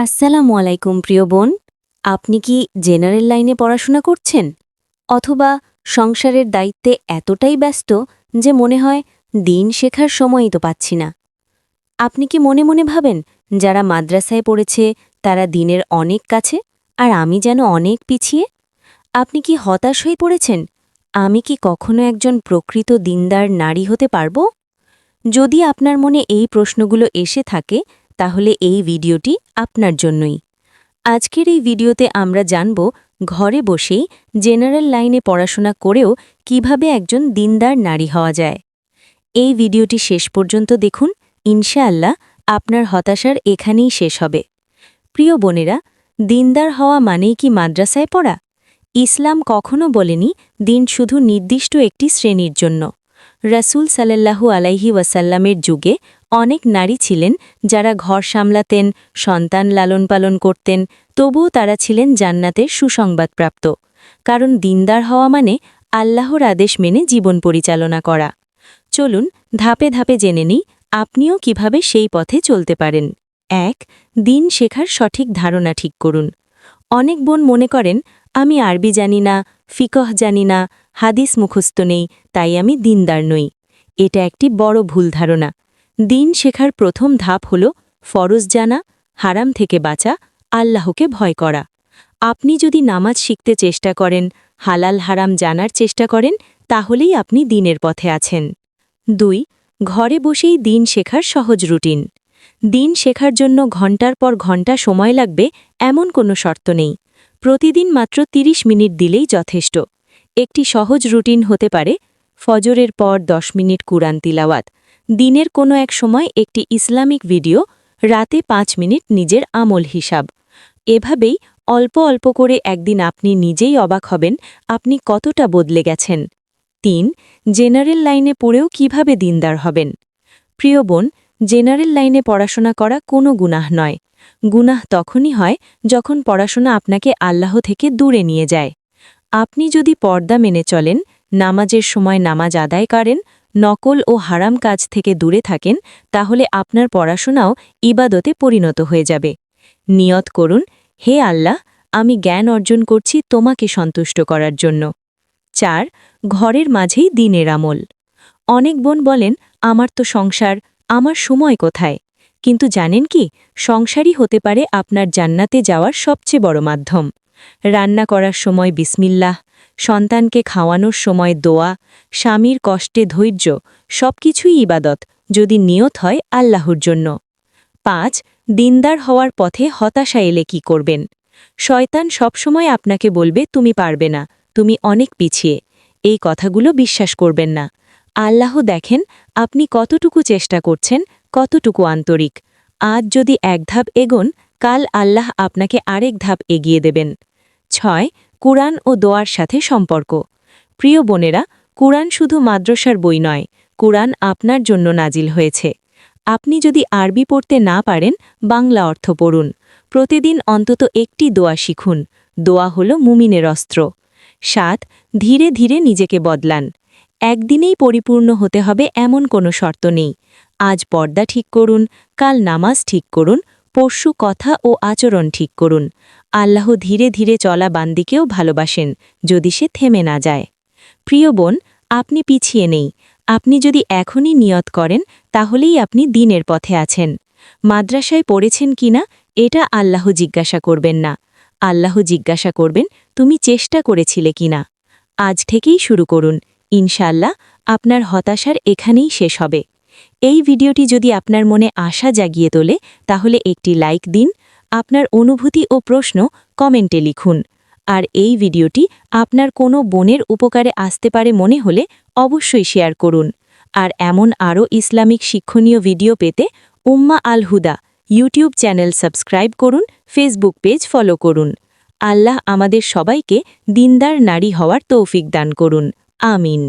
আসসালামু আলাইকুম, প্রিয় বোন। আপনি কি জেনারেল লাইনে পড়াশোনা করছেন? অথবা সংসারের দায়িত্বে এতটাই ব্যস্ত যে মনে হয় দিন শেখার সময়ই তো পাচ্ছি না। আপনি কি মনে মনে ভাবেন, যারা মাদ্রাসায় পড়েছে তারা দিনের অনেক কাছে আর আমি যেন অনেক পিছিয়ে? আপনি কি হতাশ হয়ে পড়েছেন? আমি কি কখনো একজন প্রকৃত দিনদার নারী হতে পারব? যদি আপনার মনে এই প্রশ্নগুলো এসে থাকে তাহলে এই ভিডিওটি আপনার জন্যই। আজকের এই ভিডিওতে আমরা জানব ঘরে বসেই জেনারেল লাইনে পড়াশোনা করেও কীভাবে একজন দিনদার নারী হওয়া যায়। এই ভিডিওটি শেষ পর্যন্ত দেখুন, ইনশাআল্লাহ আপনার হতাশার এখানেই শেষ হবে। প্রিয় বোনেরা, দিনদার হওয়া মানেই কি মাদ্রাসায় পড়া? ইসলাম কখনো বলেনি দিন শুধু নির্দিষ্ট একটি শ্রেণির জন্য। রাসূল সাল্লাল্লাহু আলাইহি ওয়াসাল্লামের যুগে অনেক নারী ছিলেন যারা ঘর সামলাতেন, সন্তান লালন পালন করতেন, তবুও তারা ছিলেন জান্নাতের সুসংবাদপ্রাপ্ত। কারণ দিনদার হওয়া মানে আল্লাহর আদেশ মেনে জীবন পরিচালনা করা। চলুন ধাপে ধাপে জেনে নিই আপনিও কীভাবে সেই পথে চলতে পারেন। এক, দিন শেখার সঠিক ধারণা ঠিক করুন। অনেক বোন মনে করেন, আমি আরবি জানি না, ফিকহ জানি না হাদিস মুখস্থ নেই, তাই আমি দিনদার নই। এটা একটি বড় ভুল ধারণা। দিন শেখার প্রথম ধাপ হল ফরজ জানা, হারাম থেকে বাঁচা, আল্লাহকে ভয় করা। আপনি যদি নামাজ শিখতে চেষ্টা করেন, হালাল হারাম জানার চেষ্টা করেন, তাহলেই আপনি দিনের পথে আছেন। দুই, ঘরে বসেই দিন শেখার সহজ রুটিন। দিন শেখার জন্য ঘণ্টার পর ঘণ্টা সময় লাগবে, এমন কোনো শর্ত নেই। প্রতিদিন মাত্র ৩০ মিনিট দিলেই যথেষ্ট। একটি সহজ রুটিন হতে পারে, ফজরের পর ১০ মিনিট কুরআন তিলাওয়াত, দিনের কোনো এক সময় একটি ইসলামিক ভিডিও, রাতে পাঁচ মিনিট নিজের আমল হিসাব। এভাবেই অল্প অল্প করে একদিন আপনি নিজেই অবাক হবেন, আপনি কতটা বদলে গেছেন। তিন, জেনারেল লাইনে পড়েও কীভাবে দিনদার হবেন? প্রিয় বোন, জেনারেল লাইনে পড়াশোনা করা কোনো গুনাহ নয়। গুনাহ তখনই হয় যখন পড়াশোনা আপনাকে আল্লাহ থেকে দূরে নিয়ে যায়। আপনি যদি পর্দা মেনে চলেন, নামাজের সময় নামাজ আদায় করেন, নকল ও হারাম কাজ থেকে দূরে থাকেন, তাহলে আপনার পড়াশোনাও ইবাদতে পরিণত হয়ে যাবে। নিয়ত করুন, হে আল্লাহ, আমি জ্ঞান অর্জন করছি তোমাকে সন্তুষ্ট করার জন্য। চার, ঘরের মাঝেই দিনের আমল। অনেক বোন বলেন, আমার তো সংসার, আমার সময় কোথায়? কিন্তু জানেন কি, সংসারই হতে পারে আপনার জান্নাতে যাওয়ার সবচেয়ে বড় মাধ্যম। রান্না করার সময় বিসমিল্লাহ, সন্তানকে খাওয়ানোর সময় দোয়া, স্বামীর কষ্টে ধৈর্য, সবকিছুই ইবাদত, যদি নিয়ত হয় আল্লাহর জন্য। পাঁচ, দিনদার হওয়ার পথে হতাশা এলে কি করবেন? শয়তান সবসময় আপনাকে বলবে, তুমি পারবে না, তুমি অনেক পিছিয়ে। এই কথাগুলো বিশ্বাস করবেন না। আল্লাহ দেখেন আপনি কতটুকু চেষ্টা করছেন, কতটুকু আন্তরিক। আজ যদি এক ধাপ এগোন, কাল আল্লাহ আপনাকে আরেক ধাপ এগিয়ে দেবেন। ছয়, কুরআন ও দোয়ার সাথে সম্পর্ক। প্রিয় বোনেরা, কুরআন শুধু মাদ্রাসার বই নয়, কুরআন আপনার জন্য নাজিল হয়েছে। আপনি যদি আরবি পড়তে না পারেন, বাংলা অর্থ পড়ুন। প্রতিদিন অন্তত একটি দোয়া শিখুন। দোয়া হল মুমিনের অস্ত্র। সাত, ধীরে ধীরে নিজেকে বদলান। একদিনেই পরিপূর্ণ হতে হবে এমন কোনো শর্ত নেই। আজ পর্দা ঠিক করুন, কাল নামাজ ঠিক করুন পরশু কথা ও আচরণ ঠিক করুন। আল্লাহ ধীরে ধীরে চলা বান্দিকেও ভালোবাসেন, যদি সে থেমে না যায়। প্রিয় বোন, আপনি পিছিয়ে নেই। আপনি যদি এখনই নিয়ত করেন, তাহলেই আপনি দিনের পথে আছেন। মাদ্রাসায় পড়েছেন কিনা এটা আল্লাহ জিজ্ঞাসা করবেন না। আল্লাহ জিজ্ঞাসা করবেন, তুমি চেষ্টা করেছিলে কিনা আজ থেকেই শুরু করুন। ইনশাল্লাহ আপনার হতাশার এখানেই শেষ হবে। এই ভিডিওটি যদি আপনার মনে আশা জাগিয়ে তোলে, তাহলে একটি লাইক দিন, আপনার অনুভূতি ও প্রশ্ন কমেন্টে লিখুন। আর এই ভিডিওটি আপনার কোনো বোনের উপকারে আসতে পারে মনে হলে অবশ্যই শেয়ার করুন। আর এমন আরও ইসলামিক শিক্ষণীয় ভিডিও পেতে Umma Al Huda YouTube channel subscribe করুন, ফেসবুক পেজ ফলো করুন। আল্লাহ আমাদের সবাইকে দিনদার নারী হওয়ার তৌফিক দান করুন। আমিন।